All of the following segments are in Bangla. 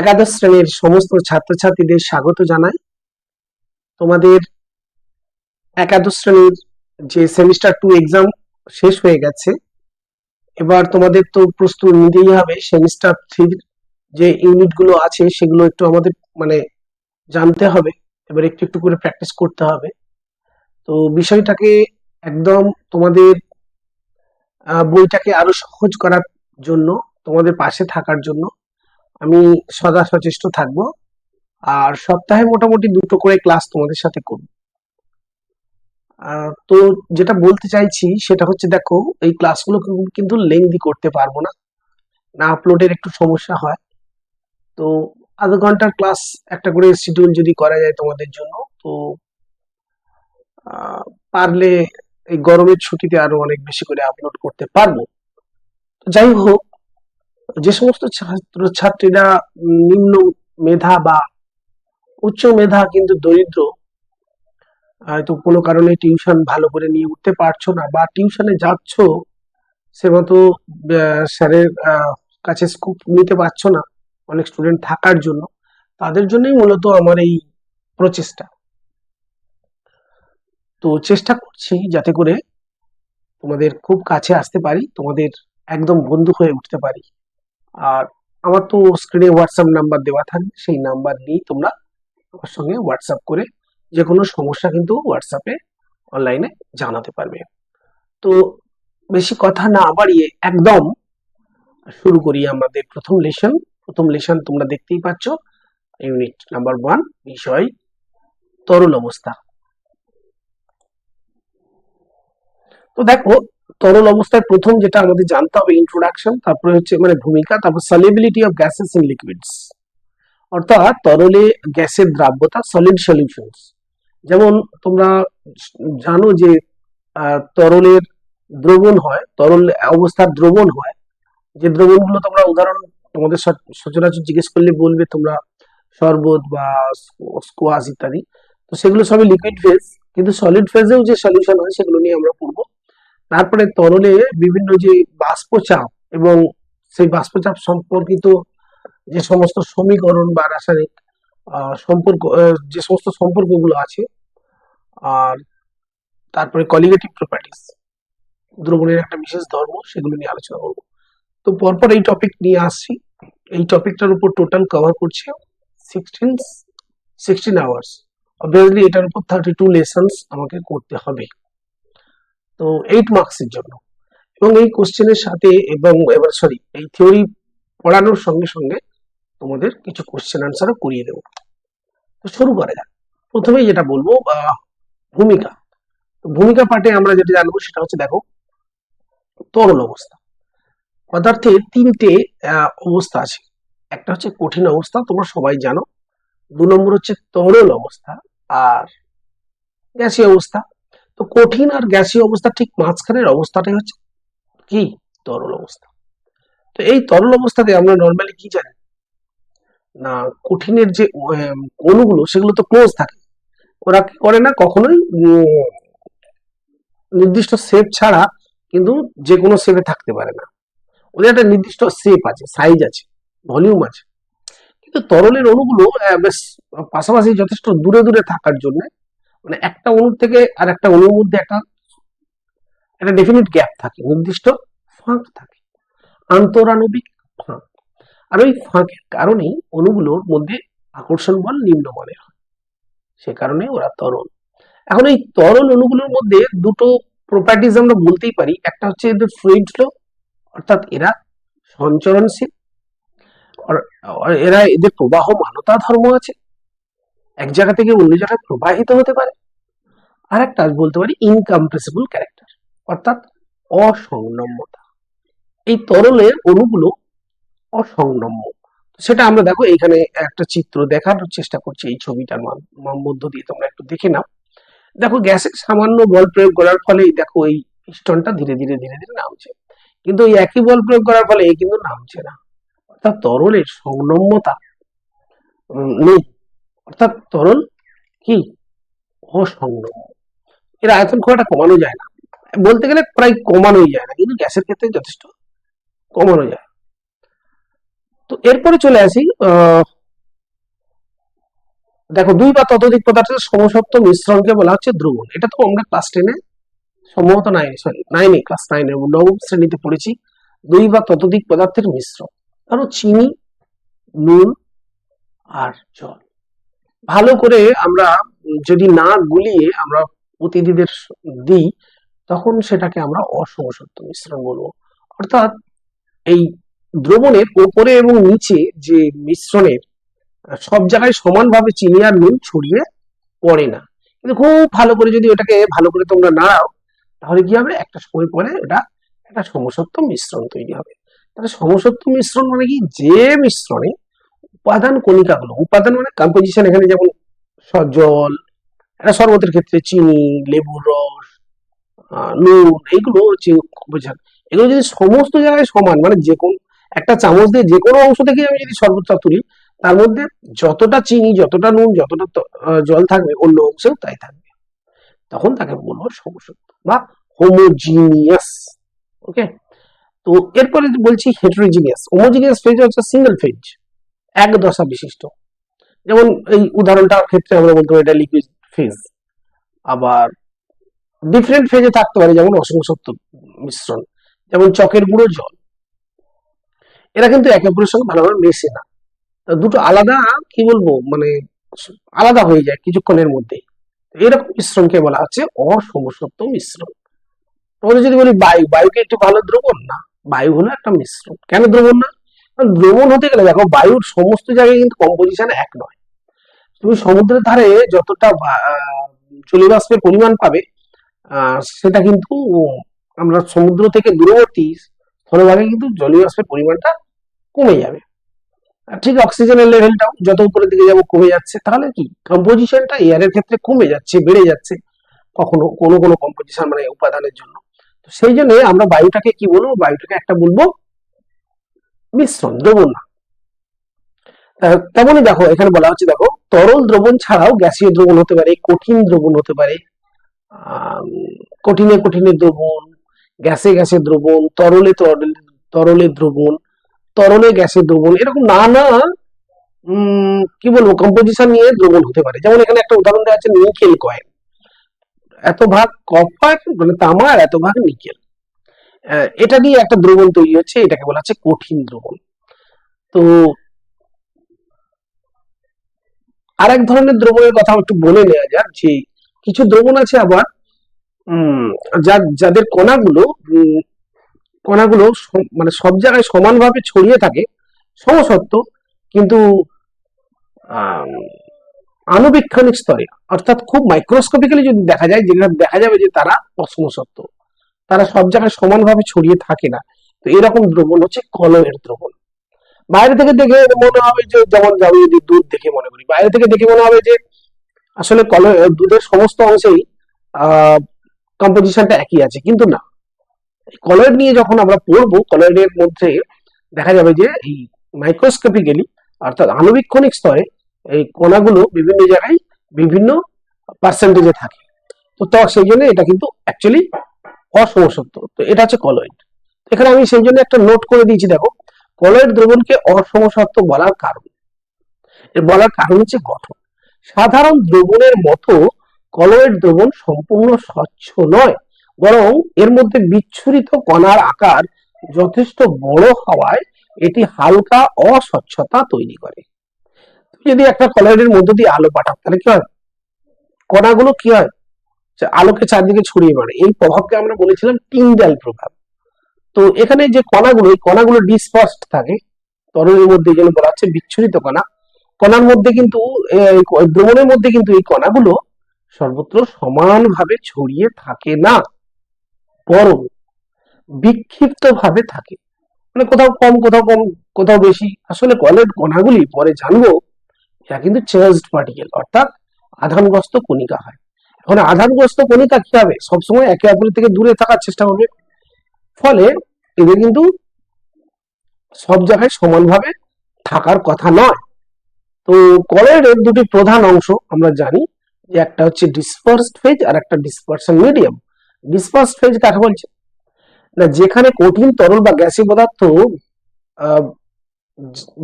একাদশ শ্রেণির সমস্ত ছাত্রছাত্রীদের স্বাগত জানাই। তোমাদের একাদশ শ্রেণির যে সেমিস্টার টু এক্সাম শেষ হয়ে গেছে, এবার তোমাদের তো প্রস্তুত নিতেই হবে সেমিস্টার থ্রির যে ইউনিটগুলো আছে সেগুলো একটু আমাদের মানে জানতে হবে, এবার একটু একটু করে প্র্যাকটিস করতে হবে। তো বিষয়টাকে একদম তোমাদের বইটাকে আরও সহজ করার জন্য, তোমাদের পাশে থাকার জন্য আমি সদা সচেষ্ট থাকব। আর সপ্তাহে মোটামুটি দুটো করে ক্লাস তোমাদের সাথে করব। তো যেটা বলতে চাইছি সেটা হচ্ছে দেখো, এই ক্লাসগুলো কিন্তু- লেংদি করতে পারব না। না আপলোডের একটু সমস্যা হয়। তো আধ ঘণ্টার ক্লাস একটা করে শিডিউল যদি করা যায় তোমাদের জন্য, তো পারলে এই গরমের ছুটিতে আরও অনেক বেশি করে আপলোড করতে পারব। যাই হোক যে সমস্ত ছাত্র, ছাত্রীরা নিম্ন মেধা বা উচ্চ মেধা কিন্তু দরিদ্র, হয়তো কোনো কারণে টিউশন ভালো করে নিয়ে উঠতে পারছ না বা টিউশনে যাচ্ছ সে মতো স্যারের কাছে স্কুপ নিতে পারছ না, অনেক স্টুডেন্ট থাকার জন্য, তাদের জন্যই মূলত আমার এই প্রচেষ্টা। তো চেষ্টা করছি যাতে করে তোমাদের খুব কাছে আসতে পারি, তোমাদের একদম বন্ধু হয়ে উঠতে পারি। আর আমার তো স্ক্রিনে হোয়াটসঅ্যাপ নাম্বার দেওয়া থাকবে, সেই নাম্বার নিয়েই তোমরা আমার সঙ্গে হোয়াটসঅ্যাপ করে যে কোনো সমস্যা কিন্তু হোয়াটসঅ্যাপে অনলাইনে জানাতে পারবে। তো বেশি কথা না বাড়িয়ে একদম শুরু করি আমাদের প্রথম লেসন প্রথম লেসন তোমরা দেখতেই পাচ্ছ ইউনিট নাম্বার ওয়ান বিষয় তরল অবস্থা। তো দেখো তরল অবস্থায় প্রথম যেটা আমাদের জানতে হবে ইন্ট্রোডাকশন তারপরে হচ্ছে মানে ভূমিকা, তারপর solubility of gases in liquids অর্থাৎ তরলে গ্যাসের দ্রাব্যতা সলিড সলিউশনস যেমন তোমরা জানো যে তরলের দ্রবণ হয়, তরল অবস্থার দ্রবণ হয়। যে দ্রবণগুলো তোমরা উদাহরণ তোমাদের সচ- সচরাচর জিজ্ঞেস করলে বলবে তোমরা শরবত বা স্কোয়াশ ইত্যাদি। তো সেগুলো সবই লিকুইড ফেজ কিন্তু সলিড ফেজেও যে সলিউশন হয়, সেগুলো নিয়ে আমরা পড়ব। তারপরে তরলে বিভিন্ন যে বাষ্পচাপ এবং সেই বাষ্পচাপ সম্পর্কিত যে সমস্ত সমীকরণ বা রাসায়নিক সম্পর্ক যে সমস্ত সম্পর্কগুলো আছে, আর তারপরে কলিগেটিভ প্রপার্টিস দ্রবণের একটা বিশেষ ধর্ম, সেগুলো নিয়ে আলোচনা করব। তো পরপর এই টপিক নিয়ে আসছি। এই টপিকটার উপর টোটাল কভার করছি সিক্সটিন সিক্সটিন আওয়ার্স অবভিয়াসলি এটার উপর থার্টি টু লেসন্স আমাকে করতে হবে। তো এইট মার্কসের জন্য। এবং এই কোশ্চেনের সাথে এবং এবার সরি এই থিওরি পড়ানোর সঙ্গে সঙ্গে তোমাদের কিছু কোশ্চেন আনসারও করিয়ে দেবো। তো শুরু করা যাক। প্রথমেই যেটা বলব ভূমিকা। ভূমিকা পাঠে আমরা যেটা জানব সেটা হচ্ছে দেখো, তরল অবস্থা। পদার্থের তিনটে অবস্থা আছে। একটা হচ্ছে কঠিন অবস্থা, তোমরা সবাই জানো। দু নম্বর হচ্ছে তরল অবস্থা আর গ্যাসীয় অবস্থা। তো কঠিন আর গ্যাসীয় অবস্থা ঠিক মাঝখানের অবস্থাটাই হচ্ছে কি তরল অবস্থা। তো এই তরল অবস্থাতে আমরা নর্মালি কি জানি? না, কঠিনের যে অণুগুলো সেগুলো তো ক্লোজ থাকে। ওরা কি করে না, কখনোই নির্দিষ্ট শেপ ছাড়া কিন্তু যে কোনো শেপে থাকতে পারে না। ওদের একটা নির্দিষ্ট শেপ আছে সাইজ আছে ভলিউম আছে। কিন্তু তরলের অণুগুলো বেশ পাশাপাশি যথেষ্ট দূরে দূরে থাকার জন্য মানে একটা অণুর থেকে আর একটা অণুর মধ্যে একটা একটা ডেফিনিট গ্যাপ থাকে, নির্দিষ্ট ফাঁক থাকে, আন্তরাণবিক ফাঁক। আর ওই ফাঁকের কারণেই অণুগুলোর মধ্যে আকর্ষণ বল নিম্নমানের হয় সে কারণে ওরা তরল। এখন এই তরল অণুগুলোর মধ্যে দুটো প্রপার্টিজ আমরা বলতেই পারি। একটা হচ্ছে এদের ফ্লুইড ফ্লো অর্থাৎ এরা সঞ্চরণশীল এরা এদের প্রবাহ মানতা ধর্ম আছে। এক জায়গা থেকে অন্য জায়গায় প্রবাহিত হতে পারে। আর একটা বলতে পারি ইনকম্প্রেসিবল ক্যারেক্টার অর্থাৎ অসংনম্যতা এই তরলের অণুগুলো অসংনম্য সেটা আমরা দেখো এখানে একটা চিত্র দেখানোর চেষ্টা করছি এই ছবিটার মধ্য দিয়ে তোমরা একটু দেখে নাও। দেখো গ্যাসের সামান্য বল প্রয়োগ করার ফলে দেখো এই পিস্টনটা ধীরে ধীরে ধীরে ধীরে নামছে। কিন্তু এই একই বল প্রয়োগ করার ফলে এই কিন্তু নামছে না। অর্থাৎ তরলের উম, নেই। অর্থাৎ তরল কি? অসংনম্য এর আয়তন খুব একটা কমানো যায় না। বলতে গেলে প্রায় কমানোই যায় না, কিন্তু গ্যাসের ক্ষেত্রে যথেষ্ট কমানো যায়। তো এরপরে চলে আসি দেখো দুই বা ততোধিক পদার্থের সমসত্ব মিশ্রণকে বলা হচ্ছে দ্রবণ। এটা তো আমরা ক্লাস টেনে সম্ভবত নাইনে সরি নাইনে ক্লাস নাইনে নবম শ্রেণীতে পড়েছি। দুই বা ততোধিক পদার্থের মিশ্রণ। ধরো চিনি, নুন আর জল। ভালো করে আমরা যদি না গুলিয়ে আমরা অতিথিদের দিই, তখন সেটাকে আমরা অসমসত্ব মিশ্রণ বলব। অর্থাৎ এই দ্রবণের ওপরে এবং নিচে যে মিশ্রণের সব জায়গায় সমানভাবে চিনি আর নুন ছড়িয়ে পড়ে না। কিন্তু খুব ভালো করে যদি ওটাকে ভালো করে তোমরা নাড়াও, তাহলে কি হবে? একটা সময় পরে এটা একটা সমসত্ব মিশ্রণ তৈরি হবে। তাহলে সমসত্ব মিশ্রণ মানে কি? যে মিশ্রণে উপাদান কণিকাগুলো উপাদান মানে কম্পোজিশন এখানে যেমন সজল জল একটা শরবতের ক্ষেত্রে চিনি, লেবুর রস নুন, এইগুলো হচ্ছে এগুলো যদি সমস্ত জায়গায় সমান মানে যে কোন, একটা চামচ দিয়ে যে কোনো অংশ থেকে আমি যদি শরবতটা তুলি, তার মধ্যে যতটা চিনি, যতটা নুন, যতটা জল থাকবে, অন্য অংশেও তাই থাকবে। তখন তাকে বলব সমসত্ব বা হোমোজিনিয়াস ওকে তো এরপরে বলছি হেটারোজিনিয়াস হোমোজিনিয়াস ফেজ হচ্ছে সিঙ্গেল ফেজ এক দশা বিশিষ্ট। যেমন এই উদাহরণটার ক্ষেত্রে আমরা বলতে পারি এটা লিকুইড ফেজ আবার ডিফারেন্ট ফেজে থাকতে পারে, যেমন অসংসত্ব মিশ্রণ, যেমন চকের গুঁড়ো জল। এরা কিন্তু একে অপরের সঙ্গে ভালোভাবে মেশে না। দুটো আলাদা, কি বলব মানে আলাদা হয়ে যায় কিছুক্ষণের মধ্যেই এরকম মিশ্রণকে বলা হচ্ছে অসমসত্ব মিশ্রণ। তোমাদের যদি বলি বায়ু, বায়ুকে একটু ভালো দ্রবণ? না, বায়ু হলো একটা মিশ্রণ। কেন দ্রবণ না? দ্রবণ হতে গেলে দেখো বায়ুর সমস্ত জায়গায় কিন্তু কম্পোজিশন এক নয়। তুমি সমুদ্রের ধারে যতটা জলীয়বাষ্পের পরিমাণ পাবে সেটা কিন্তু আমরা সমুদ্র থেকে দূরবর্তী স্থলভাগে কিন্তু জলীয়বাষ্পের পরিমাণটা কমে যাবে। ঠিক অক্সিজেনের লেভেলটাও যত উপরের দিকে যাব কমে যাচ্ছে, তাহলে কি? কম্পোজিশনটা এয়ারের ক্ষেত্রে কমে যাচ্ছে, বেড়ে যাচ্ছে কখনো কোনো কোনো কম্পোজিশন মানে উপাদানের জন্য। তো সেই জন্য আমরা বায়ুটাকে কি বলব? বায়ুটাকে একটা বলব মিশ্রণ, দ্রবণ। না তেমনই দেখো, এখানে বলা হচ্ছে, দেখো, তরল দ্রবণ ছাড়াও গ্যাসীয় দ্রবণ হতে পারে, কঠিন দ্রবণ হতে পারে কঠিনে কঠিনে দ্রবণ, গ্যাসে গ্যাসে দ্রবণ, তরলে তরলে তরলে দ্রবণ, তরলে গ্যাসে দ্রবণ, এরকম নানা কি বলব কম্পোজিশন নিয়ে দ্রবণ হতে পারে। যেমন এখানে একটা উদাহরণ দেওয়া আছে নিকেল কয়েন। এত ভাগ কপার মানে তামা আর এত ভাগ নিকেল এটা দিয়ে একটা দ্রবণ তৈরি হচ্ছে, এটাকে বলা হচ্ছে কঠিন দ্রবণ। তো আর এক ধরনের দ্রবণের কথা একটু বলে নেওয়া যাক, যে কিছু দ্রবণ আছে আবার যাদের কণাগুলো কণাগুলো মানে সব জায়গায় সমানভাবে ছড়িয়ে থাকে সমসত্ব কিন্তু আণুবীক্ষণিক স্তরে, অর্থাৎ খুব মাইক্রোস্কোপিক্যালি যদি দেখা যায় যেখানে দেখা যাবে যে তারা অসমসত্ব তারা সব জায়গায় সমানভাবে ছড়িয়ে থাকে না। তো এরকম দ্রবণ হচ্ছে কলয়ের দ্রবণ। বাইরে থেকে দেখে মনে হবে যে, যেমন আমি যদি দুধ দেখে মনে করি। বাইরে থেকে দেখে মনে হবে যে, আসলে কল দুধের সমস্ত অংশেই কম্পোজিশনটা একই আছে। কিন্তু না। কলয়েড নিয়ে যখন আমরা পড়ব কলয়েডের মধ্যে দেখা যাবে যে, এই মাইক্রোস্কোপিক্যালি অর্থাৎ আণুবীক্ষণিক স্তরে, এই কণাগুলো বিভিন্ন জায়গায় বিভিন্ন পার্সেন্টেজে থাকে। তো সেই জন্য এটা কিন্তু অ্যাকচুয়ালি অসমসত্ব তো এটা হচ্ছে কলয়েড। এখানে আমি সেই জন্য একটা নোট করে দিয়েছি, দেখো। কলয়েড দ্রবণকে অসমসত্ব বলার কারণ। এর বলার কারণ হচ্ছে গঠন। সাধারণ দ্রবণের মতো কলয়েড দ্রবণ সম্পূর্ণ স্বচ্ছ নয়, বরং এর মধ্যে বিচ্ছুরিত কণার আকার যথেষ্ট বড় হওয়ায় এটি হালকা অস্বচ্ছতা তৈরি করে। যদি একটা কলয়েডের মধ্য দিয়ে আলো পাঠাও, তাহলে কি হয়? কণাগুলো কি হয়? আলোকে চারদিকে ছড়িয়ে পড়ে। এই প্রভাবকে আমরা বলেছিলাম টিন্ডাল প্রভাব। তো এখানে যে কণাগুলো, এই কণাগুলো ডিসপার্সড থাকে, তরলের মধ্যে যেগুলো বলা হচ্ছে বিচ্ছুরিত কণা, কণার মধ্যে কিন্তু দ্রবণের মধ্যে কিন্তু এই কণাগুলো সর্বত্র সমানভাবে ছড়িয়ে থাকে না। বরং বিক্ষিপ্ত ভাবে থাকে। মানে কোথাও কম কোথাও কম, কোথাও বেশি। আসলে কলের কণাগুলি পরে জানব, এরা কিন্তু চার্জড পার্টিকেল অর্থাৎ আধানগ্রস্ত কণিকা হয়। এখন আধানগ্রস্ত কণিকা কি হবে সবসময় একে অপরের থেকে দূরে থাকার চেষ্টা করবে। ফলে এদের কিন্তু সব জায়গায় সমানভাবে থাকার কথা নয়। তো কলয়েডের দুটি প্রধান অংশ আমরা জানি, যে একটা হচ্ছে ডিসপার্সড ফেজ আর একটা ডিসপারশন মিডিয়াম ডিসপার্সড ফেজ কাকে বলছে? না, যেখানে কঠিন তরল বা গ্যাসীয় পদার্থ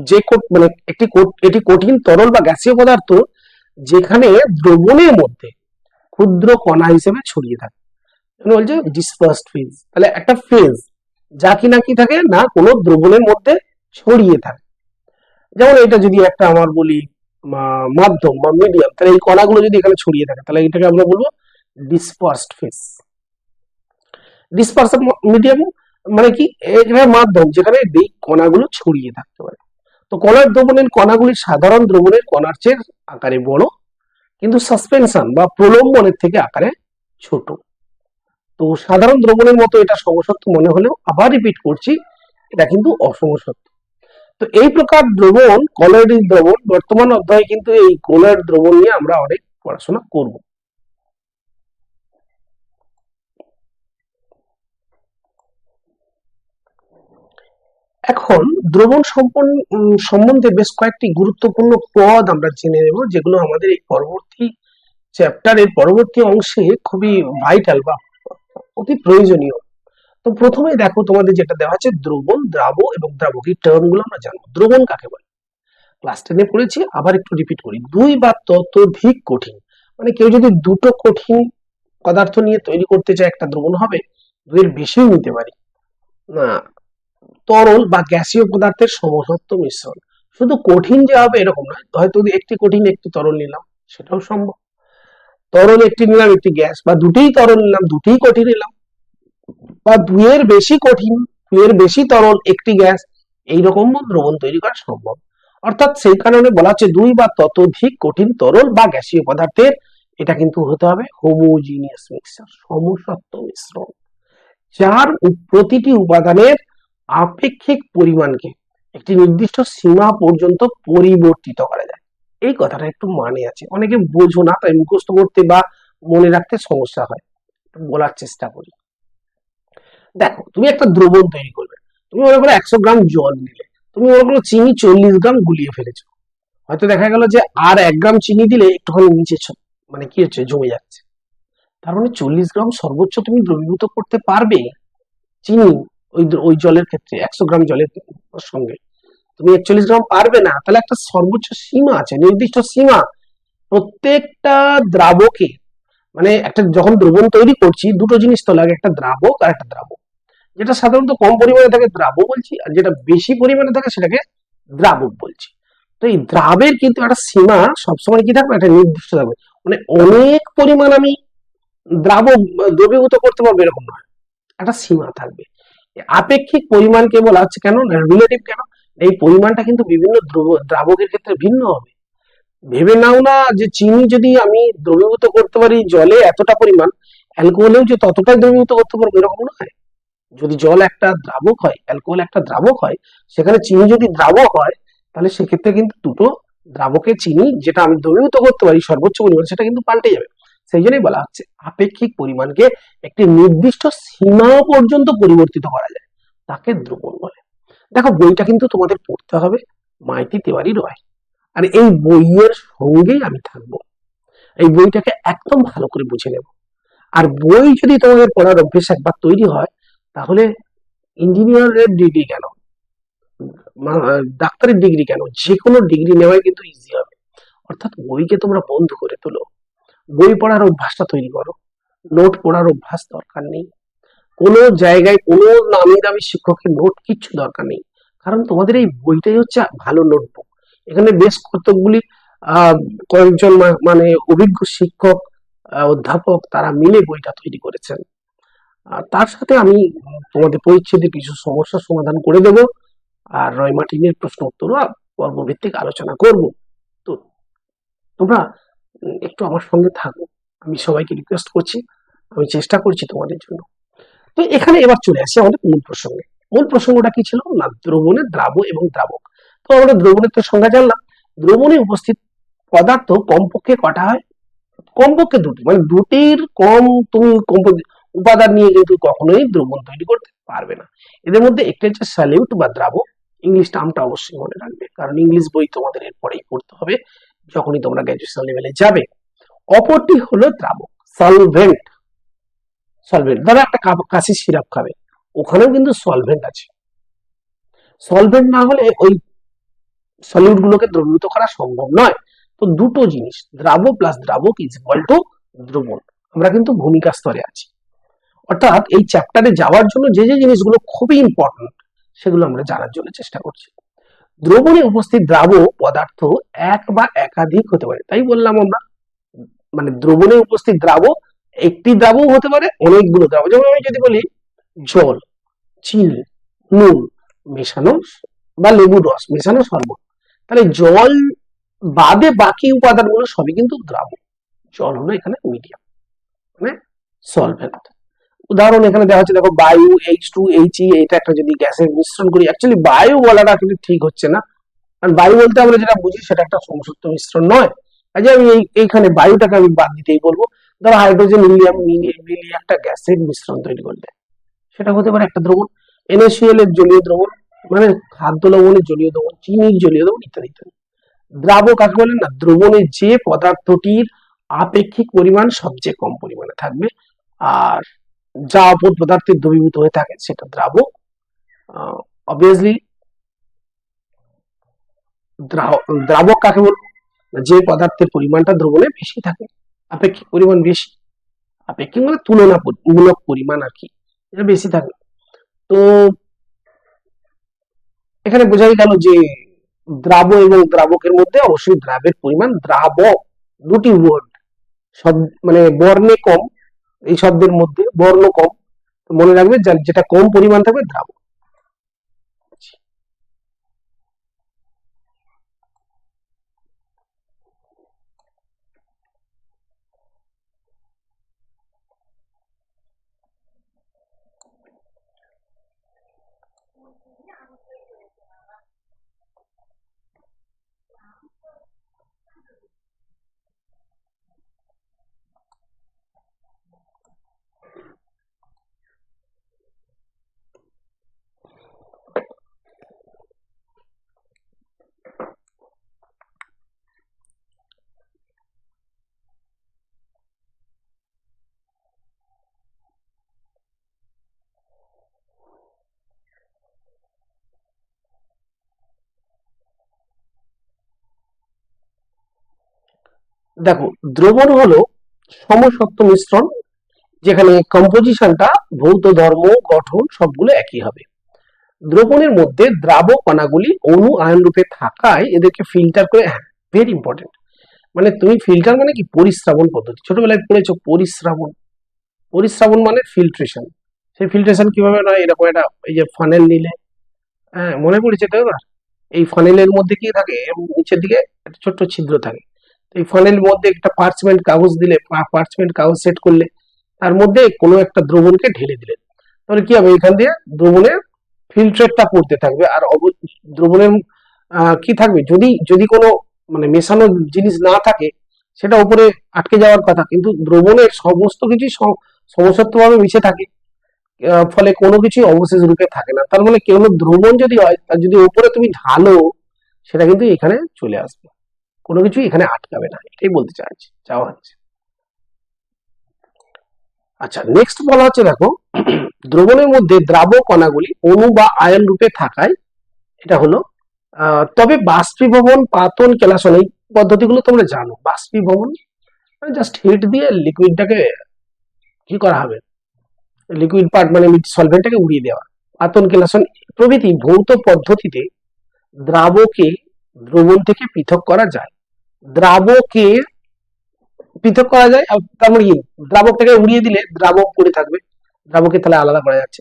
যে মানে একটি এটি কঠিন তরল বা গ্যাসীয় পদার্থ যেখানে দ্রবণের মধ্যে ক্ষুদ্র কণা হিসেবে ছড়িয়ে থাকে। বলছে ডিসপার্সড ফেজ তাহলে একটা ফেজ যা কিনা কি থাকে না, কোনো দ্রবণের মধ্যে ছড়িয়ে থাকে। যেমন এটা যদি একটা আমার বলি মাধ্যম বা মিডিয়াম তাহলে এই কণাগুলো যদি এখানে ছড়িয়ে থাকে, তাহলে এটাকে আমরা বলব ডিসপার্সড ফেজ ডিসপার্সড মিডিয়াম মানে কি? এখানে মাধ্যম, যেখানে এই কণাগুলো ছড়িয়ে থাকতে পারে। তো কণার দ্রবণের কণাগুলি সাধারণ দ্রবণের কণার চেয়ে আকারে বড়। কিন্তু সাসপেনশন বা প্রলম্বনের থেকে আকারে ছোট। তো সাধারণ দ্রবণের মতো এটা সমসত্ব মনে হলেও আবার রিপিট করছি, এটা কিন্তু অসমসত্ব। তো এই প্রকার দ্রবণ কলয়েডিক দ্রবণ, বর্তমান অধ্যায়ে কিন্তু এই কলয়েড দ্রবণ নিয়ে আমরা অনেক পড়াশোনা করব। এখন দ্রবণ সম্বন্ধে বেশ কয়েকটি গুরুত্বপূর্ণ পদ আমরা জেনে নেব, যেগুলো আমাদের এই পরবর্তী চ্যাপ্টারের পরবর্তী অংশে খুবই ভাইটাল বা অতি প্রয়োজনীয়। তো প্রথমে দেখো তোমাদের যেটা দেওয়া আছে, দ্রবণ, দ্রাব এবং দ্রাবক এই টার্মগুলো আমরা জানব। দ্রবণ কাকে বলে? ক্লাস টেনে পড়েছি, আবার একটু রিপিট করি। দুই বা ততোধিক কঠিন। মানে কেউ যদি দুটো কঠিন পদার্থ নিয়ে তৈরি করতে চায়, একটা দ্রবণ হবে, দুইয়ের বেশিও নিতে পারি। না তরল বা গ্যাসীয় পদার্থের সমসত্ব মিশ্রণ। শুধু কঠিন যে হবে এরকম নয়, হয়তো একটি কঠিন একটি তরল নিলাম, সেটাও সম্ভব। তরল একটি নিলাম, একটি গ্যাস, বা দুটোই তরল নিলাম, দুটোই কঠিন নিলাম, বা দুইয়ের বেশি কঠিন, দুইয়ের বেশি তরল, একটি গ্যাস, এইরকম দ্রবণ তৈরি করা সম্ভব। অর্থাৎ সেই কারণে বলা হচ্ছে দুই বা ততোধিক কঠিন তরল বা গ্যাসীয় পদার্থের, এটা কিন্তু হতে হবে হোমোজিনিয়াস মিক্সচার সমসত্ব মিশ্রণ। যার প্রতিটি উপাদানের আপেক্ষিক পরিমাণকে একটি নির্দিষ্ট সীমা পর্যন্ত পরিবর্তিত করা যায়। এই কথাটা একটু মানে আছে। অনেকে বোঝো না, তাই মুখস্থ করতে বা মনে রাখতে সমস্যা হয়। বলার চেষ্টা করি। দেখো, তুমি একটা দ্রবণ তৈরি করবে। তুমি মনে করো একশো গ্রাম জল নিলে। তুমি মনে করো চিনি চল্লিশ গ্রাম গুলিয়ে ফেলেছো। হয়তো দেখা গেল যে আর এক গ্রাম চিনি দিলে একটুখানি নিচে মানে কি হচ্ছে, জমে যাচ্ছে। তার মানে চল্লিশ গ্রাম সর্বোচ্চ তুমি দ্রবীভূত করতে পারবে। চিনি ওই ওই জলের ক্ষেত্রে, একশো গ্রাম জলের সঙ্গে। তুমি একচল্লিশ গ্রাম পারবে না, তাহলে একটা সর্বোচ্চ সীমা আছে, নির্দিষ্ট সীমা। প্রত্যেকটা দ্রাবকে মানে একটা যখন দ্রবণ তৈরি করছি, দুটো জিনিস তো লাগে, একটা দ্রাবক আর একটা দ্রাবক। যেটা সাধারণত কম পরিমাণে থাকে দ্রাব বলছি, আর যেটা বেশি পরিমাণে থাকে সেটাকে দ্রাবক বলছি। তো এই দ্রাবের কিন্তু একটা সীমা সবসময় কি থাকবে? একটা নির্দিষ্ট থাকবে। মানে অনেক পরিমাণ আমি দ্রাবক দ্রবীভূত করতে পারব, এরকম নয়। একটা সীমা থাকবে। আপেক্ষিক পরিমাণকে বলা হচ্ছে কেন? রিলেটিভ কেন? এই পরিমাণটা কিন্তু বিভিন্ন দ্রাবকের ক্ষেত্রে ভিন্ন হবে। ভেবে নাও না যে চিনি যদি আমি দ্রবীভূত করতে পারি জলে এতটা পরিমাণ, অ্যালকোহলেও যে ততটাই দ্রবীভূত করতে পারব এরকম নয়। যদি জল একটা দ্রাবক হয়, অ্যালকোহল একটা দ্রাবক হয়, সেখানে চিনি যদি দ্রাবক হয়, তাহলে সেক্ষেত্রে কিন্তু দুটো দ্রাবকের চিনি যেটা আমি দ্রবীভূত করতে পারি সর্বোচ্চ পরিমাণ, সেটা কিন্তু পাল্টে যাবে। সেই জন্যই বলা হচ্ছে আপেক্ষিক পরিমাণকে একটি নির্দিষ্ট সীমা পর্যন্ত পরিবর্তিত করা যায়, তাকে দ্রবণ বলে। দেখো, বইটা কিন্তু তোমাদের পড়তে হবে, মাইতি তিওয়ারি রয়। আর এই বইয়ের সঙ্গেই আমি থাকব। এই বইটাকে একদম ভালো করে বুঝে নেব। আর বই যদি তোমাদের পড়ার অভ্যেস একবার তৈরি হয়, তাহলে ইঞ্জিনিয়ারের ডিগ্রি কেন? ডাক্তারের ডিগ্রি কেন? যে কোনো ডিগ্রি নেওয়াই কিন্তু ইজি হবে। অর্থাৎ বইকে তোমরা বন্ধ করে তোলো। বই পড়ার অভ্যাসটা তৈরি করো। নোট পড়ার অভ্যাস দরকার নেই। কোনো জায়গায় কোনো নামি দামি শিক্ষকের নোট কিচ্ছু দরকার নেই। কারণ তোমাদের এই বইটাই হচ্ছে ভালো নোটবুক। এখানে বেশ কতকগুলি কয়েকজন মানে অভিজ্ঞ শিক্ষক অধ্যাপক তারা মিলে বইটা তৈরি করেছেন। তার সাথে আমি তোমাদের পরিচ্ছেদে কিছু সমস্যার সমাধান করে দেব। আর রয় মার্টিনের প্রশ্ন উত্তর পর্বভিত্তিক আলোচনা করব। তো তোমরা একটু আমার সঙ্গে থাকো। আমি সবাইকে রিকোয়েস্ট করছি, আমি চেষ্টা করছি তোমাদের জন্য। তো এখানে এবার চলে আসি আমাদের মূল প্রসঙ্গে। মূল প্রসঙ্গটা কি ছিল? না, দ্রবণে দ্রাব এবং দ্রাবক। তো আমরা দ্রবণের তো সংজ্ঞা জানলাম। দ্রবণে উপস্থিত পদার্থ কমপক্ষে কটা হয়? কমপক্ষে দুটি। মানে দুটির কম তুমি উপাদান নিয়ে কিন্তু কখনোই দ্রবণ তৈরি করতে পারবে না। এদের মধ্যে একটি হচ্ছে স্যালিউট বা দ্রাবক। ইংলিশ টার্মটা অবশ্যই মনে রাখবে। কারণ ইংলিশ বই তোমাদের এরপরেই পড়তে হবে। যখনই তোমরা গ্র্যাজুয়েশন লেভেলে যাবে। অপরটি হলো দ্রাবক সলভেন্ট সলভেন্ট ধরো একটা কাশির সিরাপ খাবে, ওখানেও কিন্তু সলভেন্ট আছে। সলভেন্ট না হলে ওই সলিউট গুলোকে দ্রবীভূত করা সম্ভব নয়। তো দুটো জিনিস দ্রাব্য প্লাস দ্রাবক ইজ ইকুয়াল টু দ্রবণ। আমরা কিন্তু ভূমিকা স্তরে আছি। অর্থাৎ এই চ্যাপ্টারে যাওয়ার জন্য যে যে জিনিসগুলো খুবই ইম্পর্টেন্ট সেগুলো আমরা জানার জন্য চেষ্টা করছি। দ্রবণে উপস্থিত দ্রাব্য পদার্থ এক বা একাধিক হতে পারে। তাই বললাম আমরা মানে দ্রবণে উপস্থিত দ্রাব্য একটি দ্রাবও হতে পারে, অনেকগুলো দ্রাব্য যেমন আমি যদি বলি, জল, চিনি, নুন, মেশানো বা লেবুর রস, মেশানো শরবত। তাহলে জল বাদে বাকি উপাদানগুলো সবই কিন্তু দ্রাবক জল হলো এখানে মিডিয়াম মানে সলভেন্ট উদাহরণ এখানে দেওয়া হচ্ছে, দেখো বায়ু এইচ টু এইচ ই এটা একটা যদি গ্যাসের মিশ্রণ করি অ্যাকচুয়ালি বায়ু বলাটা কিন্তু ঠিক হচ্ছে না। কারণ বায়ু বলতে আমরা যেটা বুঝি, সেটা একটা সমসত্ব মিশ্রণ নয়। কাজে আমি এই, এইখানে বায়ুটাকে আমি বাদ দিতেই বলব। ধরো হাইড্রোজেন হিলিয়াম মিলিয়ে একটা গ্যাসের মিশ্রণ তৈরি করলে সেটা হতে পারে একটা দ্রবণ, NaCl এর জলীয় দ্রবণ মানে খাদ্য লবণের জলীয় দ্রবণ, চিনির জলীয় দ্রবণ ইত্যাদি। ইত্যাদি দ্রাবক কাকে বলেন না? দ্রবণে যে পদার্থটির আপেক্ষিক পরিমাণ সবচেয়ে কম পরিমাণে থাকবে। আর যা অপর পদার্থে দ্রবীভূত হয়ে থাকে, সেটা দ্রাবক অবভিয়াসলি দ্রাবক কাকে বলব যে পদার্থের পরিমাণটা দ্রবণে বেশি থাকে, আপেক্ষিক পরিমাণ বেশি। আপেক্ষিক মানে তুলনামূলক পরিমাণ আর কি, এটা বেশি থাকে। তো, এখানে বোঝাই গেল যে দ্রাব এবং দ্রাবকের মধ্যে অবশ্যই দ্রাবের পরিমাণ দ্রাবক দুটি ওয়ার্ড সব মানে বর্ণে কম এই শব্দের মধ্যে বর্ণ কম। মনে রাখবে যেটা কম পরিমাণ থাকবে দ্রাবক দেখো, দ্রবণ হলো সমসত্ব মিশ্রণ, যেখানে কম্পোজিশনটা ভৌত ধর্ম, গঠন সবগুলো একই হবে। দ্রবণের মধ্যে দ্রাবক কণাগুলি অণু আয়ন রূপে থাকায় এদেরকে ফিল্টার করে হ্যাঁ ভেরি ইম্পর্টেন্ট মানে তুমি ফিল্টার মানে কি? পরিশ্রাবণ পদ্ধতি। ছোটবেলায় পড়েছো পরিশ্রাবণ পরিশ্রাবণ মানে ফিল্ট্রেশন সেই ফিল্ট্রেশন কীভাবে নয়? এরকম একটা এই যে ফানেল নিলে। হ্যাঁ মনে পড়েছে তো এবার এই ফানেলের মধ্যে কি থাকে? নিচের দিকে একটা ছোট্ট ছিদ্র থাকে। এই ফানেলের মধ্যে একটা পার্চমেন্ট কাগজ দিলে পার্চমেন্ট কাগজ সেট করলে, তার মধ্যে কোনো একটা দ্রবণকে ঢেলে দিলেন। তাহলে কি হবে? এখান দিয়ে দ্রবণের ফিল্ট্রেটটা পড়তে থাকবে। আর দ্রবণের কি থাকবে? যদি যদি কোনো মানে মেশানো জিনিস না থাকে, সেটা উপরে আটকে যাওয়ার কথা। কিন্তু দ্রবণের সমস্ত কিছুই সমসত্বভাবে মিশে থাকে। ফলে কোনো কিছুই অবশেষ রূপে থাকে না। তার মানে কেউ দ্রবণ যদি হয়, তার যদি উপরে তুমি ঢালো, সেটা কিন্তু এখানে চলে আসবে। কোনো কিছু এখানে আটকাবে না। এটাই বলতে চাইছি, চাওয়া হচ্ছে। আচ্ছা নেক্সট বলা হচ্ছে দেখো, দ্রবণের মধ্যে দ্রাবক কণাগুলি অণু বা আয়ন রূপে থাকায়, এটা হলো তবে বাষ্পীভবন, পাতন কেলাসন এই পদ্ধতিগুলো তোমরা জানো। বাষ্পীভবন মানে জাস্ট হিট দিয়ে লিকুইডটাকে কি করা হবে? লিকুইড পার্ট মানে সলভেন্টটাকে উড়িয়ে দেওয়া। পাতন কেলাসন প্রভৃতি ভৌত পদ্ধতিতে দ্রাবকে দ্রবণ থেকে পৃথক করা যায়। দ্রাবকে পৃথক করা যায় তার মানে কি দ্রাবকটাকে উড়িয়ে দিলে দ্রাবক পড়ে থাকবে। দ্রাবকে তাহলে আলাদা করা যাচ্ছে।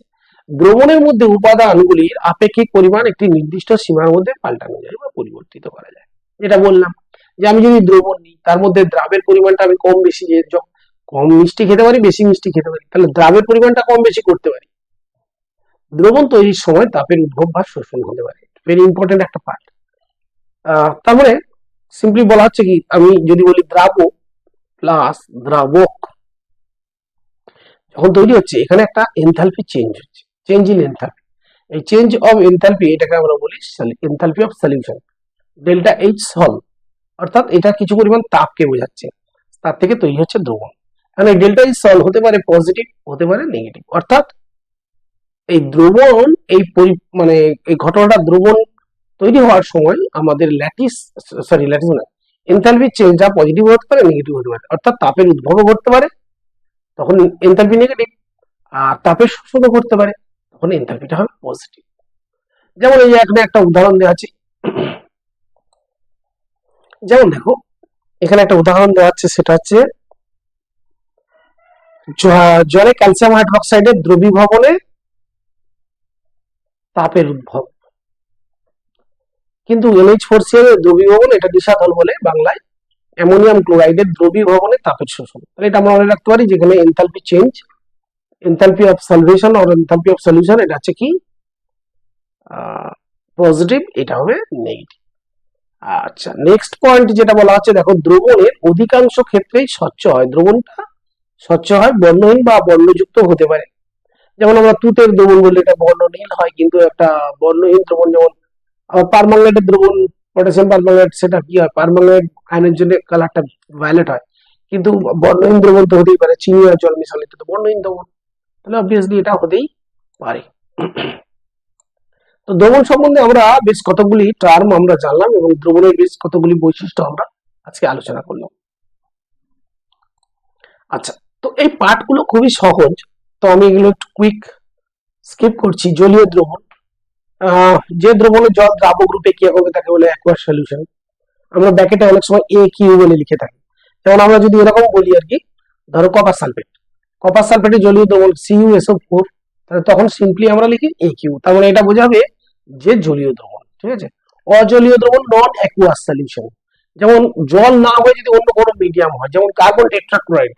দ্রবণের মধ্যে উপাদানগুলির আপেক্ষিক পরিমাণ একটি নির্দিষ্ট সীমার মধ্যে পাল্টানো যায় বা পরিবর্তিত করা যায়। যেটা বললাম যে আমি যদি দ্রবণ নিই, তার মধ্যে দ্রাবের পরিমাণটা আমি কম বেশি যে কম মিষ্টি খেতে পারি, বেশি মিষ্টি খেতে পারি, তাহলে দ্রাবের পরিমাণটা কম বেশি করতে পারি। দ্রবণ তৈরির সময় তাপের উদ্ভব বা শোষণ হতে পারে। ভেরি ইম্পর্টেন্ট একটা পার্ট তার মানে সিম্পলি বলা হচ্ছে কি, আমি যদি বলি দ্রাবক প্লাস দ্রাবক যখন তৈরি হচ্ছে, এখানে একটা এনথালপি চেঞ্জ হচ্ছে চেঞ্জ ইন এনথালপি এই চেঞ্জ অফ এনথালপি এটাকে আমরা বলি enthalpy of solution delta H sol অর্থাৎ এটা কিছু পরিমাণ তাপকে বোঝাচ্ছে, তার থেকে তৈরি হচ্ছে দ্রবণ. মানে ডেল্টা এইচ সল হতে পারে পজিটিভ হতে পারে নেগেটিভ অর্থাৎ এই দ্রবণ, এই মানে এই ঘটনাটা দ্রবণ তৈরি হওয়ার সময় আমাদের ল্যাটিস সরি ল্যাটিস না এনথালপি চেঞ্জটা পজিটিভ হতে পারে নেগেটিভ হতে পারে। অর্থাৎ তাপের উদ্ভবও ঘটতে পারে, তখন এনথালপি নেগেটিভ আর তাপের শোষণও ঘটতে পারে, তখন এনথালপিটা হবে পজিটিভ যেমন এই যে এখানে একটা উদাহরণ দেওয়া আছে। যেমন দেখো, এখানে একটা উদাহরণ দেওয়া আছে, সেটা হচ্ছে জলে ক্যালসিয়াম হাইড্রোক্সাইডের দ্রবীভবনে তাপের উদ্ভব। কিন্তু এনএইচ ফোর সি এর দ্রবীভবন এটা দিশাতল বলে বাংলায়। অ্যামোনিয়াম ক্লোরাইডের দ্রবীভবনে তাপের শোষণ। তাহলে এটা আমরা মনে রাখতে পারি যেখানে enthalpy change enthalpy of solvation or enthalpy of solution এটা হচ্ছে কি? পজিটিভ এটা হবে নেগেটিভ আচ্ছা নেক্সট পয়েন্ট যেটা বলা হচ্ছে, দেখো দ্রবণের অধিকাংশ ক্ষেত্রেই স্বচ্ছ হয়। দ্রবণটা স্বচ্ছ হয়, বর্ণহীন বা বর্ণযুক্ত হতে পারে। যেমন আমরা তুতের দ্রবণ বললে এটা বর্ণনীল হয়, কিন্তু একটা বর্ণহীন দ্রবণ যেমন পারমাঙ্গনেটের দ্রবণ পটাশিয়াম পারমাঙ্গনেট সেটা কি হয়? পারমাঙ্গনেট আয়নের জন্য কালারটা ভায়োলেট হয়। কিন্তু বর্ণহীন দ্রবণ তো হতেই পারে, চিনি আর জল মিশালে তো বর্ণহীন দ্রবণ। তাহলে অবভিয়াসলি এটা হতেই পারে। তো দ্রবণ সম্বন্ধে আমরা বেশ কতগুলি টার্ম আমরা জানলাম এবং দ্রবণের বেশ কতগুলি বৈশিষ্ট্য আমরা আজকে আলোচনা করলাম। আচ্ছা তো এই পাঠগুলো খুবই সহজ। তো আমি এগুলো একটু কুইক স্কিপ করছি। জলীয় দ্রবণ যে দ্রবণে জল দ্রাবক রূপে কি হবে তাকে বলে অ্যাকোয়ার সলিউশন আমরা ব্যাকেটে অনেক সময় এ কিউ বলে লিখে থাকি। যেমন আমরা যদি এরকম বলি আর কি, ধরো কপার সালফেট কপার সালফেটের জলীয় দ্রবণ সিইউ এসও ফোর তাহলে তখন সিম্পলি আমরা লিখি এ কিউ তার মানে এটা বোঝাবে যে জলীয় দ্রবণ, ঠিক আছে? অজলীয় দ্রবণ নন অ্যাকুয়াস সলিউশন যেমন জল না হয়ে যদি অন্য কোনো মিডিয়াম হয়, যেমন carbon tetrachloride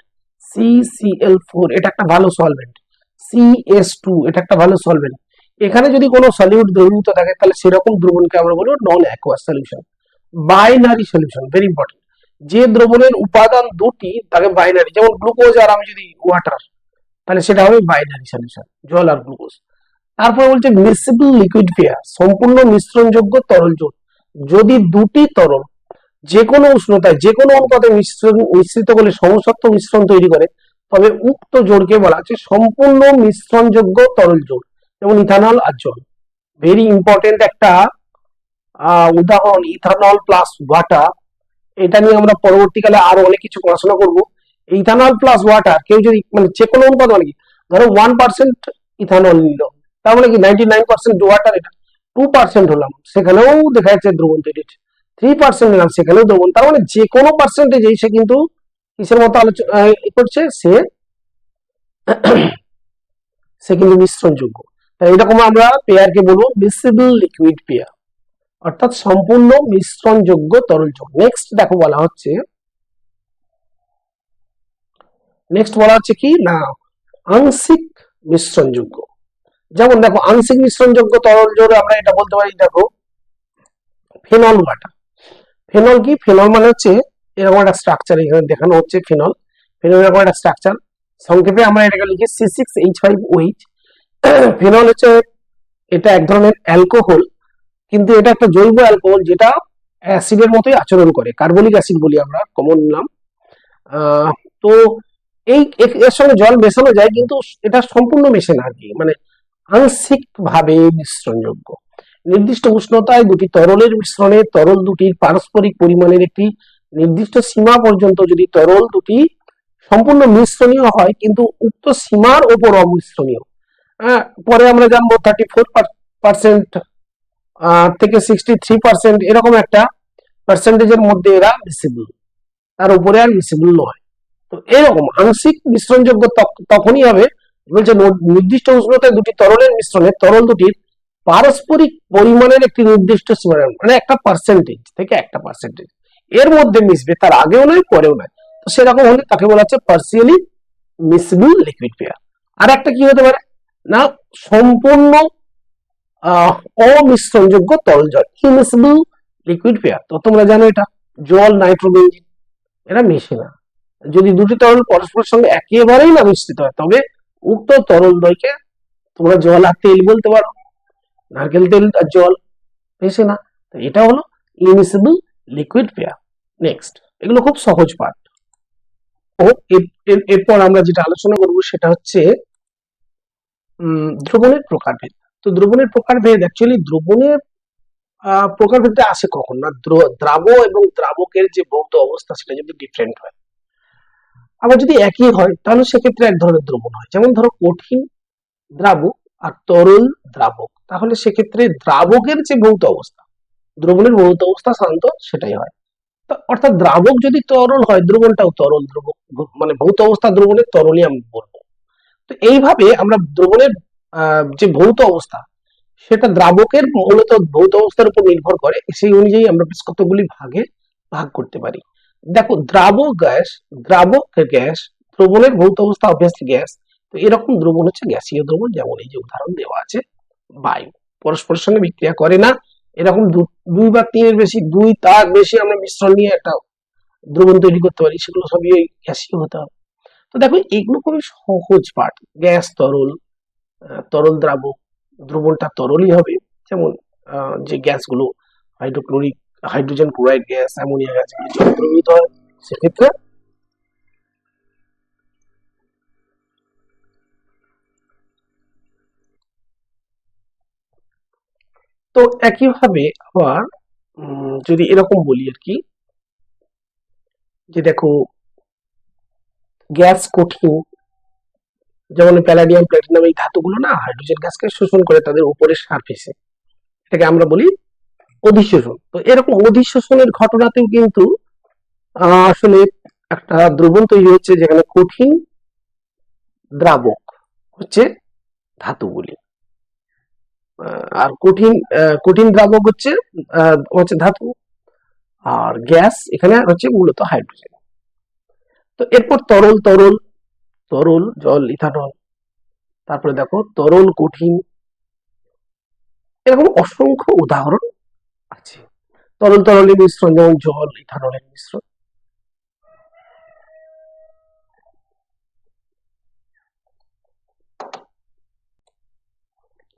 C C L four এটা একটা ভালো সলভেন্ট সি এস টু এটা একটা ভালো সলভেন্ট এখানে যদি কোনো সলিউট দ্রবীভূত থাকে, তাহলে সেরকম দ্রবণকে আমরা বলব non aqueous solution binary solution very important যে দ্রবণের উপাদান দুটি, তাকে বাইনারি যেমন গ্লুকোজ আর আমি যদি ওয়াটার তাহলে সেটা হবে বাইনারি সলিউশন জল আর গ্লুকোজ তারপরে বলছে মিসিবল লিকুইড পেয়ার সম্পূর্ণ মিশ্রণযোগ্য তরল জল যদি দুটি তরল যে কোনো উষ্ণতায় যে কোনো অনুপাতে মিশ্রণ, মিশ্রিত করলে সমসত্ব মিশ্রণ তৈরি করে, তবে উক্ত জোড়কে বলা হচ্ছে সম্পূর্ণ মিশ্রণযোগ্য তরল জোড় যেমন ইথানল আর জল। ভেরি ইম্পর্টেন্ট একটা উদাহরণ ইথানল প্লাস ওয়াটার এটা নিয়ে আমরা পরবর্তীকালে আরও অনেক কিছু পড়াশোনা করব। ইথানল প্লাস ওয়াটার কেউ যদি মানে যে কোনো অনুপাত মানে কি, ধরো ওয়ান পার্সেন্ট ইথানল নিল মানে কি নাইনটি নাইন পার্সেন্ট ওয়াটার এটা? টু পার্সেন্ট হলাম, সেখানেও দেখা যাচ্ছে দ্রবণ থ্রি পার্সেন্ট নিলাম, সেখানেও দ্রবণ। তার মানে যে কোনো পার্সেন্টেজেই সে কিন্তু কিসের মতো আলোচনা করছে, সে সে কিন্তু মিশ্রণযোগ্য। এরকম আমরা পেয়ারকে বলব মিসিবল লিকুইড পেয়ার অর্থাৎ সম্পূর্ণ মিশ্রণযোগ্য তরল যোগ। নেক্সট দেখো বলা হচ্ছে। নেক্সট বলা হচ্ছে কি? না, আংশিক মিশ্রণযোগ্য। যেমন দেখো, আংশিক মিশ্রণযোগ্য তরল জোরে আমরা এটা বলতে পারি, দেখো ফেনল ওয়াটার ফেনল কি? ফেনল মানে হচ্ছে এরকম একটা স্ট্রাকচার এখানে দেখানো হচ্ছে ফেনল ফেনল এরকম একটা স্ট্রাকচার সংক্ষেপে আমরা এটাকে লিখি C six H five OH phenol হচ্ছে এটা এক ধরনের অ্যালকোহল, কিন্তু এটা একটা জৈব অ্যালকোহল যেটা অ্যাসিডের মতোই আচরণ করে, কার্বনিক অ্যাসিড বলি আমরা কমন নাম। তো এই এর সঙ্গে জল মেশানো যায়, কিন্তু এটা সম্পূর্ণ মেশে না আর কি মানে আংশিক ভাবে মিশ্রণযোগ্য। নির্দিষ্ট উষ্ণতায় দুটি তরলের মিশ্রণে তরল দুটির পারস্পরিক পরিমাণের একটি নির্দিষ্ট সীমা পর্যন্ত যদি তরল দুটি সম্পূর্ণ মিশ্রণীয় হয়, কিন্তু উক্ত সীমার ওপর অমিশ্রণীয়। পরে আমরা জানব থার্টি ফোর পার্সেন্ট থেকে সিক্সটি থ্রি পার্সেন্ট এরকম একটা পার্সেন্টেজের মধ্যে এরা মিসিবল তার উপরে আর মিসিবল নয়। তো এরকম আংশিক মিশ্রণযোগ্য তখ- তখনই হবে। বলছে নির্দিষ্ট উষ্ণতায় দুটি তরলের মিশ্রণে তরল দুটির পারস্পরিক পরিমাণের একটি নির্দিষ্ট সীমা মানে একটা পার্সেন্টেজ থেকে একটা পার্সেন্টেজ এর মধ্যে মিশবে, তার আগেও নয়, পরেও নয়। তো সেরকম হলে তাকে বলা হচ্ছে পার্সিয়ালি মিসিবল লিকুইড পেয়ার আর একটা কি হতে পারে? না, সম্পূর্ণ অমিশ্রণযোগ্য তরল জল ইমিসিবল লিকুইড পেয়ার তো তোমরা জানো এটা, জল নাইট্রোবেঞ্জিন এরা মেশে না। যদি দুটি তরল পরস্পরের সঙ্গে একেবারেই না মিশ্রিত হয়, তবে উক্ত তরল দ্বয়কে তোমরা জল আর তেল বলতে পারো। নারকেল তেল আর জল মেশে না। তো এটা হলো ইমিসিবল লিকুইড পেয়ার নেক্সট এগুলো খুব সহজ পাঠ ও এর- এর- এরপর আমরা যেটা আলোচনা করব সেটা হচ্ছে দ্রবণের প্রকারভেদ তো দ্রবণের প্রকারভেদ অ্যাকচুয়ালি দ্রবণের প্রকারভেদটা আসে কখন? না, দ্র- দ্রাব এবং দ্রাবকের যে ভৌত অবস্থা সেটা যদি ডিফারেন্ট হয়। আবার যদি একই হয়, তাহলে সেক্ষেত্রে এক ধরনের দ্রবণ হয়। যেমন ধরো কঠিন দ্রাবক আর তরল দ্রাবক। তাহলে সেক্ষেত্রে দ্রাবকের যে ভৌত অবস্থা, দ্রবণের ভৌত অবস্থা সাধারণত সেটাই হয়। অর্থাৎ দ্রাবক যদি তরল হয়, দ্রবণটাও তরল, দ্রবক মানে ভৌত অবস্থা দ্রবণের তরলই আমি বলব। তো এইভাবে আমরা দ্রবণের যে ভৌত অবস্থা, সেটা দ্রাবকের মূলত ভৌত অবস্থার উপর নির্ভর করে, সেই অনুযায়ী আমরা কতগুলি ভাগে, ভাগ করতে পারি। দেখো, দ্রাবক গ্যাস দ্রাবক গ্যাস, দ্রবণের ভৌত অবস্থা অবভিয়াসলি গ্যাস, তো এরকম দ্রবণ হচ্ছে গ্যাসীয় দ্রবণ, যেমন এই যে উদাহরণ দেওয়া আছে, বায়ু। পরস্পরের সঙ্গে বিক্রিয়া করে না, এরকম দুই বা তিনের বেশি, দুই তার বেশি আমরা মিশ্রণ নিয়ে একটা দ্রবণ তৈরি করতে পারি, সেগুলো সবই ওই গ্যাসীয় হতে হবে। তো দেখো, এগুলো খুবই সহজ পার্ট গ্যাস তরল তরল দ্রাবক, দ্রবণটা তরলই হবে। যেমন যে গ্যাসগুলো hydrochloric hydrogen chloride gas ammonia gas যখন দ্রবীভূত হয়, সেক্ষেত্রে তো একইভাবে আবার যদি এরকম বলি আর কি, যে দেখো গ্যাস কঠিন। যেমন প্যালাডিয়াম, প্লাটিনাম এই ধাতুগুলো না, হাইড্রোজেন গ্যাসকে শোষণ করে তাদের উপরের সারফেসে। এটাকে আমরা বলি অধিশোষণ। তো এরকম অধিশোষণের ঘটনাতেও কিন্তু আসলে একটা দ্রবণ তৈরি হচ্ছে যেখানে কঠিন দ্রাবক হচ্ছে ধাতুগুলি। আর কঠিন কঠিন দ্রাবক হচ্ছে হচ্ছে ধাতু। আর গ্যাস এখানে হচ্ছে মূলত হাইড্রোজেন। তো এরপর তরল তরল তরল, জল, ইথানল, তারপরে দেখো তরল, কঠিন, এরকম অসংখ্য উদাহরণ আছে। তরল, তরলের মিশ্রণ যেমন জল, ইথানলের মিশ্রণ।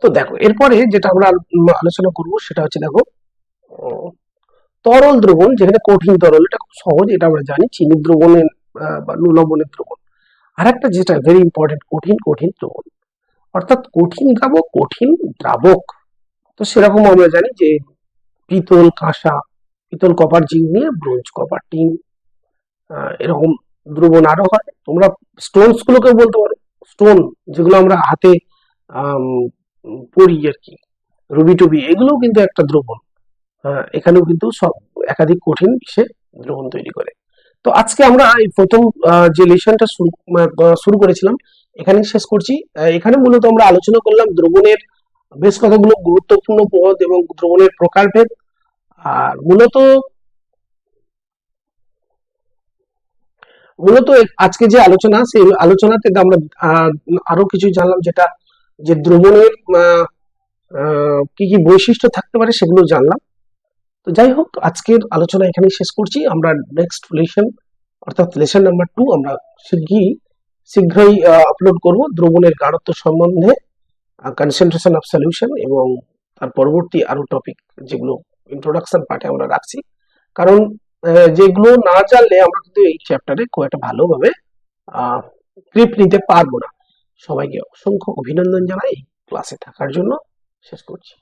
তো দেখো, এরপরে যেটা আমরা আলোচনা করব সেটা হচ্ছে দেখো তরল দ্রবণ যেখানে কঠিন তরল, এটা খুব সহজ, এটা আমরা জানি, চিনি দ্রবণের বা লবণের দ্রবণ। আর একটা যেটা ভেরি ইম্পর্টেন্ট কঠিন কঠিন দ্রবণ। অর্থাৎ কঠিন দ্রাবক কঠিন দ্রাবক। তো সেরকম আমরা জানি যে পিতল কাঁসা, পিতল কপার জিঙ্ক নিয়ে ব্রোঞ্জ কপার টিন এরকম দ্রবণ আরও হয়। তোমরা স্টোনস গুলোকে বলতে পারো। স্টোন যেগুলো আমরা হাতে পরি আর কি রুবি টুবি, এগুলোও কিন্তু একটা দ্রবণ। এখানেও কিন্তু সব একাধিক কঠিন সে দ্রবণ তৈরি করে। তো আজকে আমরা এই প্রথম যে লেসনটা শুরু করেছিলাম এখানে শেষ করছি। এখানে মূলত আমরা আলোচনা করলাম দ্রবণের বেশ কতগুলো গুরুত্বপূর্ণ পদ এবং দ্রবণের প্রকারভেদ। আর মূলত মূলত আজকে যে আলোচনা সেই আলোচনাতে আমরা আহ, আরও কিছু জানলাম যেটা যে দ্রবণের কি কি বৈশিষ্ট্য থাকতে পারে সেগুলো জানলাম। তো যাই হোক, আজকের আলোচনা এখানেই শেষ করছি। আমরা নেক্সট লেসন অর্থাৎ লেসন নাম্বার টু আমরা শীঘ্রই শীঘ্রই আপলোড করব দ্রবণের গাঢ়ত্ব সম্বন্ধে কনসেন্ট্রেশন অফ সলিউশন এবং তার পরবর্তী আরও টপিক যেগুলো ইন্ট্রোডাকশন পার্টে আমরা রাখছি। কারণ যেগুলো না জানলে আমরা কিন্তু এই চ্যাপ্টারে খুব একটা ভালোভাবে গ্রিপ নিতে পারব না। সবাইকে অসংখ্য অভিনন্দন জানাই ক্লাসে থাকার জন্য। শেষ করছি।